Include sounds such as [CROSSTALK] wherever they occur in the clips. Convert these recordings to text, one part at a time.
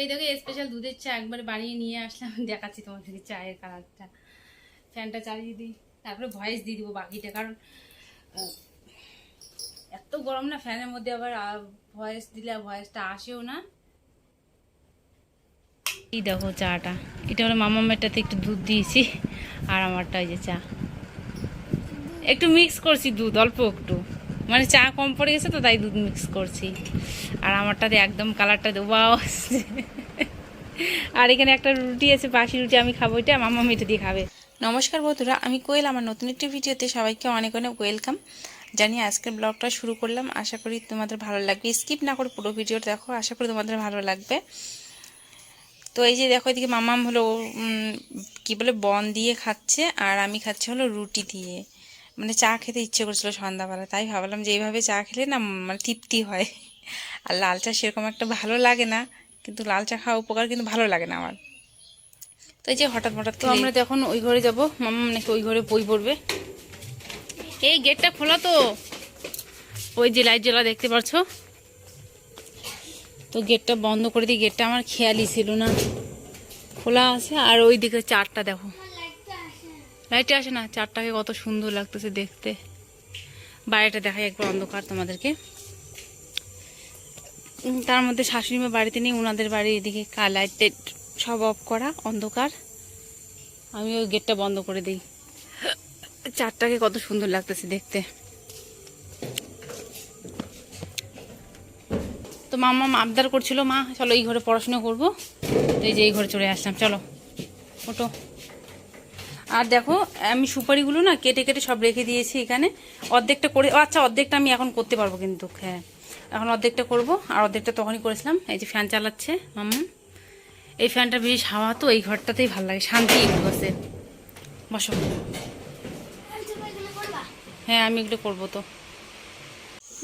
এই দেখো স্পেশাল দুধের চা একবার বানিয়ে নিয়ে আসলাম। [LAUGHS] দেখাচ্ছি তোমাদেরকে চায়ের কালারটা ফ্যানটা চালিয়ে দিই, তারপরে ভয়েস দিয়ে দিব বাকিটা, কারণ এত গরম না, ফ্যানের মধ্যে আবার ভয়েস দিলে ভয়েসটা আসেও না। এই দেখো চাটা, এটা হলো মামামেরটাতে একটু দুধ দিয়েছি, আর আমারটা ওই যে চা। একটু মিক্স করছি দুধ, অল্প একটু। মানে চা কম পড়ে গেছে তো, তাই দুধ মিক্স করছি। আর আমারটাতে একদম কালারটা দেবো আর এখানে একটা রুটি আছে, বাসি রুটি আমি খাব এটা মামা মেটে দিয়ে খাবে। নমস্কার বন্ধুরা, আমি কোয়েল, আমার নতুন একটি ভিডিওতে সবাইকে অনেক অনেক ওয়েলকাম। জানি আজকের ব্লগটা শুরু করলাম, আশা করি তোমাদের ভালো লাগবে। স্কিপ না করে পুরো ভিডিওটা দেখো, আশা করি তোমাদের ভালো লাগবে। তো এই যে দেখো, এদিকে মামাম হলো কি বলে, বন দিয়ে খাচ্ছে, আর আমি খাচ্ছি হলো রুটি দিয়ে। মানে চা খেতে ইচ্ছে করছিল সন্ধ্যাবেলা, তাই ভাবলাম যে এইভাবে চা খেলে না মানে তৃপ্তি হয়। আর লাল চা সেরকম একটা ভালো লাগে না কিন্তু লাল চা খাওয়া উপকার কিন্তু ভালো লাগে না আমার। তো এই যে হঠাৎ হঠাৎ তো আমরা তো এখন ওই ঘরে যাব। মামা নাকি ওই ঘরে বই পড়বে। এই গেটটা খোলা তো। ওই যে লাইট জ্বলা দেখতে পাচ্ছ তো গেটটা বন্ধ করে দিই গেটটা আমার খেয়ালই ছিল না। খোলা আছে আর ওই দিকে চারটা দেখো। লাইটে আসে না চারটাকে কত সুন্দর লাগতেছে দেখতে। বাইরেটা দেখাই একবার অন্ধকার তোমাদেরকে। তার মধ্যে শাশুড়ি মা বাড়িতে নেই ওনাদের বাড়ি এদিকে লাইট টাইট সব অফ করা, অন্ধকার। আমি ওই গেটটা বন্ধ করে দিই। চারটাকে কত সুন্দর লাগতেছে দেখতে। তো মামা আবদার করছিল, মা, চলো এই ঘরে পড়াশোনা করব। তো এই যে এই ঘরে চলে আসলাম, চলো ওটো আর দেখো, আমি সুপারিগুলো না কেটে কেটে সব রেখে দিয়েছি এখানে। অর্ধেকটা করে আচ্ছা অর্ধেকটা আমি এখন করতে পারব কিন্তু হ্যাঁ। এখন অর্ধেকটা করব, আর অর্ধেকটা তখনই করেছিলাম। এই যে ফ্যান চালাচ্ছে মাম্মা। এই ফ্যানটা বেশ হাওয়া, তো এই ঘরটাতেই ভালো লাগে, শান্তি বসে বসো। হ্যাঁ আমি এগুলো করব তো।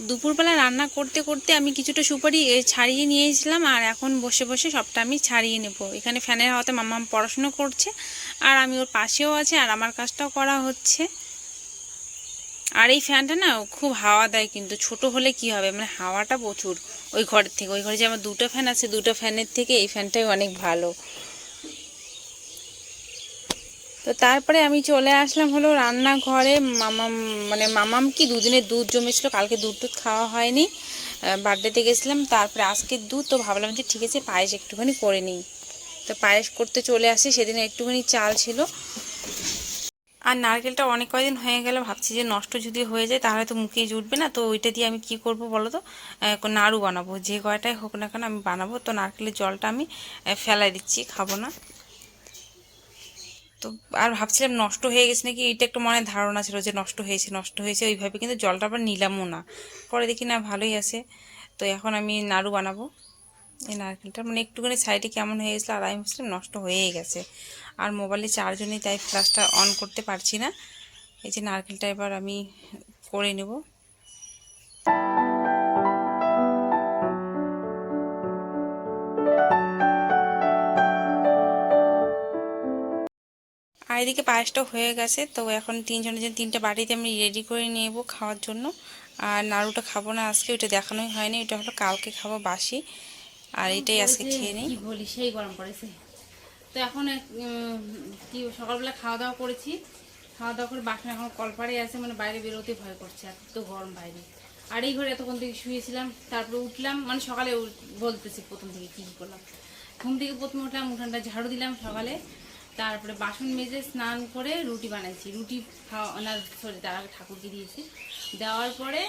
দুপুরবেলা রান্না করতে করতে আমি কিছুটা সুপারি ছাড়িয়ে নিয়েছিলাম, আর এখন বসে বসে সবটা আমি ছাড়িয়ে নেব। এখানে ফ্যানের হাওয়াতে মাম্মা পড়াশুনো করছে, আর আমি ওর পাশেও আছে, আর আমার কাজটাও করা হচ্ছে। আর এই ফ্যানটা না খুব হাওয়া দেয় কিন্তু, ছোট হলে কি হবে? মানে হাওয়াটা প্রচুর ওই ঘরের থেকে। ওই ঘরে যে আমার দুটো ফ্যান আছে, দুটো ফ্যানের থেকে এই ফ্যানটাই অনেক ভালো। তো তারপরে আমি চলে আসলাম হলো রান্নাঘরে। মামাম মানে মামাম কি দুদিনের দুধ জমেছিল, কালকে দুধ টুধ খাওয়া হয়নি। বার্থডেতে গেছিলাম, তারপরে আজকের দুধ। তো ভাবলাম যে ঠিক আছে, পায়েস একটুখানি করে নিই। তো পায়েস করতে চলে আসি, সেদিন একটুখানি চাল ছিল। আর নারকেলটা অনেক কয়দিন হয়ে গেল, ভাবছি যে নষ্ট যদি হয়ে যায় তাহলে তো মুখে জুটবে না, তো ওইটা দিয়ে আমি কি করব বলো তো? নাড়ু বানাবো, যে কয়টাই হোক না কেন আমি বানাবো, তো নারকেলের জলটা আমি ফেলাই দিচ্ছি, খাব না। তো আর ভাবছিলাম নষ্ট হয়ে গেছে নাকি এটা একটা মনে ধারণা ছিল যে নষ্ট হয়েছে নষ্ট হয়েছে, ওইভাবে কিন্তু জলটা আবার নিলামও না। পরে দেখি না ভালোই আছে, তো এখন আমি নাড়ু বানাবো। এই নারকেলটা। মানে একটুখানি সাইডে কেমন হয়ে গেছিল আর আমি ভাবছিলাম নষ্ট হয়েই গেছে। আর মোবাইলে চার্জও নেই তাই ফ্ল্যাশটা অন করতে পারছি না। এই যে নারকেলটা এবার আমি করে নেব। আর এদিকে পায়েসটা হয়ে গেছে, তো এখন তিনজনের জন্য তিনটা বাটিতে আমি রেডি করে নেব খাওয়ার জন্য। আর নাড়ুটা খাব না আজকে ওটা দেখানোই হয়নি ওটা হলো কালকে খাব বাসি। আর এটাই আজকে খেয়ে নিই। কি বলি সেই গরম পড়েছে। তো এখন কি সকালবেলা খাওয়া দাওয়া করেছি। খাওয়া দাওয়া করে বাসন এখন কলপাড়ে আছে মানে বাইরে বেরোতে ভয় করছে এত তো গরম বাইরে। আর এই ঘরে এতক্ষণ থেকে শুয়েছিলাম তারপরে উঠলাম মানে সকালে বলতেছি প্রথম থেকে কী কী করলাম। ঘুম থেকে প্রথমে উঠলাম উঠানটা ঝাড়ু দিলাম সকালে। তারপরে বাসন মেজে স্নান করে রুটি বানাইছি। রুটি খাওয়া না সরি তার আগে ঠাকুরকে দিয়েছি। দেওয়ার পরে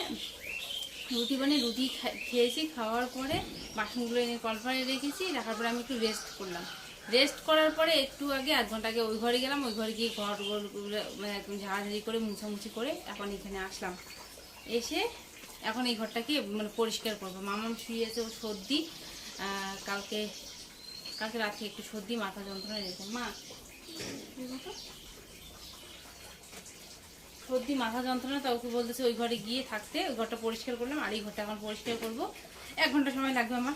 রুটি বানিয়ে রুটি খেয়েছি, খাওয়ার পরে বাসনগুলো এনে কলপারে রেখেছি, রাখার পরে আমি একটু রেস্ট করলাম। রেস্ট করার পরে একটু আগে, আধ ঘণ্টা আগে ওই ঘরে গেলাম, ওই ঘরে গিয়ে ঘর মানে ঝাড়াঝাড়ি করে, মুছামুছি করে এখন এখানে আসলাম। এসে এখন এই ঘরটাকে মানে পরিষ্কার করব। মামাম শুয়েছে ও সর্দি কালকে কালকে রাত্রে একটু সর্দি, মাথা যন্ত্রণা রেখে মা। সর্দি, মাথা যন্ত্রণা তা ওকে বলতেছে ওই ঘরে গিয়ে থাকতে, ওই ঘরটা পরিষ্কার করলাম, আর এই ঘরটা এখন পরিষ্কার করব। এক ঘণ্টা সময় লাগবে আমার।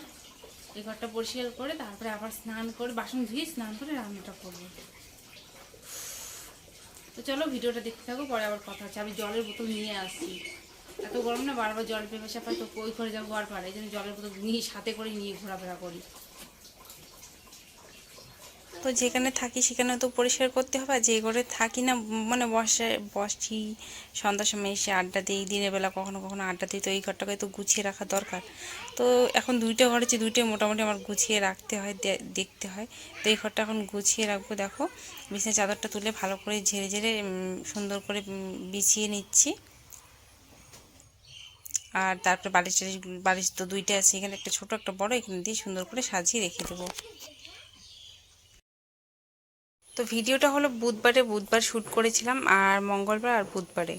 এই ঘরটা পরিষ্কার করে তারপরে আবার স্নান করে, বাসন ধুয়ে স্নান করে রান্নাটা করব। তো চলো ভিডিওটা দেখতে থাকো, পরে আবার কথা হচ্ছে। আমি জলের বোতল নিয়ে আসছি। এত গরম না, বারবার জল পেপাসা পাই তো ওই ঘরে যাব আর পারে। এই জন্য জলের বোতল নিয়ে সাথে করে নিয়ে ঘোরাফেরা করি। তো যেখানে থাকি সেখানে তো পরিষ্কার করতে হবে, আর যে ঘরে থাকি না মানে বসে বসি সন্ধ্যার সময় এসে আড্ডা দিই, দিনের বেলা কখনো কখনো আড্ডা দিই, তো এই ঘরটাকে তো গুছিয়ে রাখা দরকার। তো এখন দুইটা ঘর আছে, দুইটাই মোটামুটি আমার গুছিয়ে রাখতে হয় দেখতে হয়। তো এই ঘরটা এখন গুছিয়ে রাখব, দেখো। বিছানা চাদরটা তুলে ভালো করে ঝেড়ে ঝেড়ে সুন্দর করে বিছিয়ে নিচ্ছি। আর তারপরে বালিশ বালিশ তো দুইটা আছে, এখানে একটা ছোট, একটা বড়, এখানে দিয়ে সুন্দর করে সাজিয়ে রেখে দেবো। তো ভিডিওটা হলো বুধবারে, বুধবার শ্যুট করেছিলাম আর মঙ্গলবার আর বুধবারে।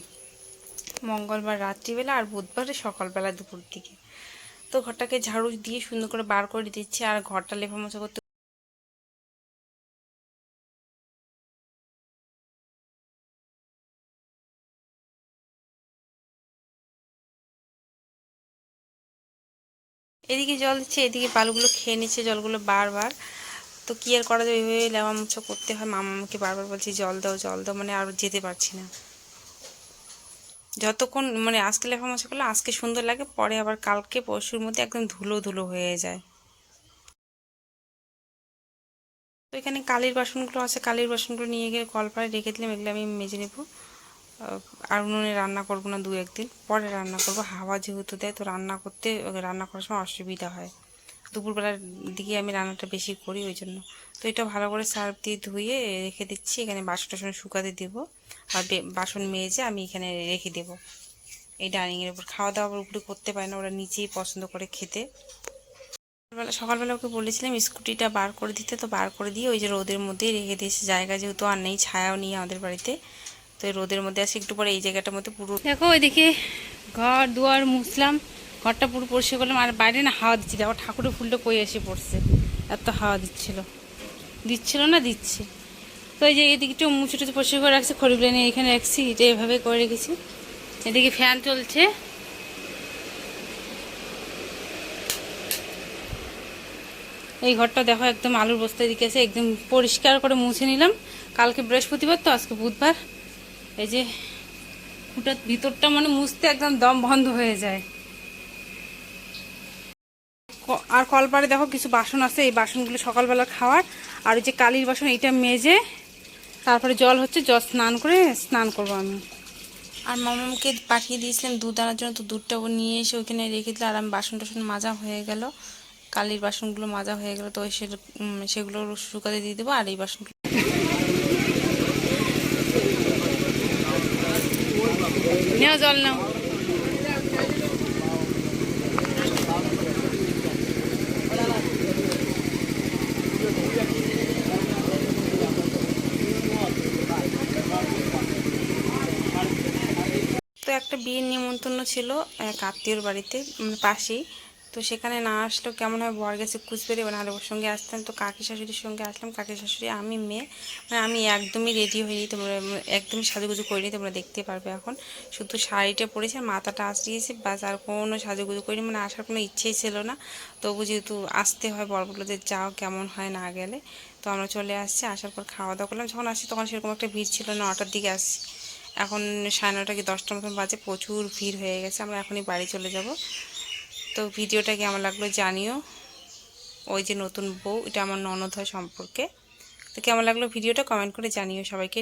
মঙ্গলবার রাত্রিবেলা আর বুধবারে সকালবেলা দুপুর দিকে। তো ঘরটাকে ঝাড়ু দিয়ে সুন্দর করে বার করে দিচ্ছি আর ঘরটা লেপা মোছা করতে এদিকে জল দিচ্ছে, এদিকে বালুগুলো খেয়ে নিচ্ছে, জলগুলো বারবার। তো কি আর করা যাবে এইভাবে লেওয়া মুছা করতে হয়। মামা আমাকে বারবার বলছি, জল দাও জল দাও। মানে আর যেতে পারছি না। যতক্ষণ মানে আজকে লেখা মোছা করলে আজকে সুন্দর লাগে, পরে আবার কালকে পরশুর মধ্যে একদম ধুলো ধুলো হয়ে যায়। তো এখানে কালির বাসনগুলো আছে। কালির বাসনগুলো নিয়ে গিয়ে কলপাড়ে রেখে দিলাম। এগুলো আমি মেজে নেব। আর উনুনে রান্না করব না দু একদিন। পরে রান্না করব। হাওয়া যেহেতু দেয়, তো রান্না করতে, রান্না করার সময় অসুবিধা হয়। দুপুরবেলার দিকে আমি রান্নাটা বেশি করি ওই জন্য। তো এটা ভালো করে সার্ফ দিয়ে ধুয়ে রেখে দিচ্ছি, এখানে বাসন টাসন শুকাতে দেবো। আর বাসন মেজে আমি এখানে রেখে দেবো। এই ডাইনিংয়ের উপর। খাওয়া দাওয়ার উপরে করতে পারে না, ওরা নিচেই পছন্দ করে খেতে। সকালবেলা সকালবেলা ওকে বলেছিলাম স্কুটিটা বার করে দিতে, তো বার করে দিয়ে ওই যে রোদের মধ্যেই রেখে দিয়েছে। জায়গা যেহেতু আর নেই, ছায়াও নেই আমাদের বাড়িতে। তো এই রোদের মধ্যে আসে, একটু পরে এই জায়গাটার মধ্যে পুরো দেখো, ওইদিকে ঘর, দুয়ার, মুছলাম। ঘরটা পুরো পরিষ্কার করলাম, আর বাইরে না হাওয়া দিচ্ছি, দেখো ঠাকুরের ফুলটা কই এসে পড়ছে। এত হাওয়া দিচ্ছিল। দিচ্ছিল না, দিচ্ছে। তো এই যে এদিকটা মুছে টুচে পরিষ্কার করে রাখছি খড়িগুলো নিয়ে এখানে রাখছি, এটা এভাবে করে রেখেছি। এদিকে ফ্যান চলছে। এই ঘরটা দেখো একদম আলুর বস্তা এদিকে আছে, একদম পরিষ্কার করে মুছে নিলাম। কালকে বৃহস্পতিবার তো, আজকে বুধবার। এই যে ভিতরটা মানে মুছতে একদম দম বন্ধ হয়ে যায়। আর কলপারে দেখো কিছু বাসন আছে এই বাসনগুলো সকালবেলা খাওয়ার। আর ওই যে কালির বাসন এইটা মেজে তারপরে জল হচ্ছে জল স্নান করে স্নান করব আমি। আর মামাকে পাঠিয়ে দিয়েছিলাম দুধ আনার জন্য তো দুধটা ও নিয়ে এসে ওইখানে রেখে দিল আর আমি বাসন টাসন মাজা হয়ে গেল। কালির বাসনগুলো মাজা হয়ে গেল তো সে সেগুলো শুকাতে দিয়ে দেবো আর এই বাসনগুলো নেও জল নাও। তো একটা বিয়ের নিমন্ত্রণ ছিল এক আত্মীয়র বাড়িতে পাশেই। তো সেখানে না আসলেও কেমন হয়, বর গেছে কুচবেড়ে নাহলে ওর সঙ্গে আসতাম। তো কাকি শাশুড়ির সঙ্গে আসলাম। কাকি শাশুড়ি আমি মেয়ে মানে আমি একদমই রেডি হইনি, তোমরা একদমই সাজুগুজু করিনি, তোমরা দেখতে পারবে এখন। শুধু শাড়িটা পরেছি আর মাথাটা আঁচড়িয়েছি বাস আর কোনো সাজুগুজু করিনি মানে আসার কোনো ইচ্ছেই ছিল না। তবু যেহেতু আসতে হয় বরগুলোদের যাও, কেমন হয় না গেলে। তো আমরা চলে আসছি, আসার পর খাওয়া দাওয়া করলাম। যখন আসছি তখন সেরকম একটা ভিড় ছিল না, নটার দিকে আসছি। এখন সাড়ে নটা কি দশটার মতন বাজে, প্রচুর ভিড় হয়ে গেছে, আমরা এখনই বাড়ি চলে যাব। তো ভিডিওটা কেমন লাগল জানিও। ওই যে নতুন বউ, এটা আমার ননদ হয় সম্পর্কে। তো কেমন লাগল ভিডিওটা কমেন্ট করে জানিও সবাইকে।